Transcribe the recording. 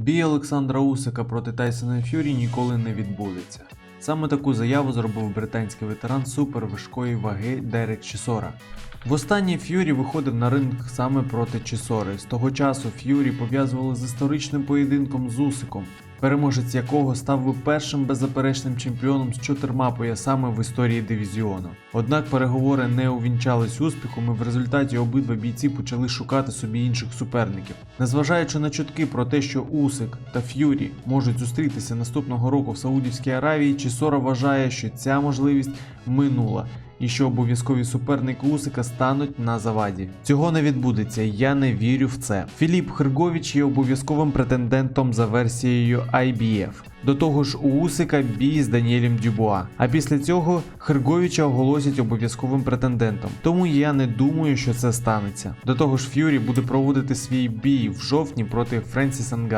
Бій Олександра Усика проти Тайсона Ф'юрі ніколи не відбудеться. Саме таку заяву зробив британський ветеран суперважкої ваги Дерек Чісора. Востаннє Ф'юрі виходив на ринг саме проти Чісори. З того часу Ф'юрі пов'язували з історичним поєдинком з Усиком, переможець якого став би першим беззаперечним чемпіоном з чотирма поясами в історії дивізіону. Однак переговори не увінчались успіхом, і в результаті обидва бійці почали шукати собі інших суперників. Незважаючи на чутки про те, що Усик та Ф'юрі можуть зустрітися наступного року в Саудівській Аравії, Чісора вважає, що ця можливість минула. І що обов'язкові суперники Усика стануть на заваді. Цього не відбудеться, я не вірю в це. Філіп Хергович є обов'язковим претендентом за версією IBF. До того ж, у Усика бій з Даніелем Дюбуа. А після цього Херговича оголосять обов'язковим претендентом. Тому я не думаю, що це станеться. До того ж, Ф'юрі буде проводити свій бій в жовтні проти Френсіса Нга.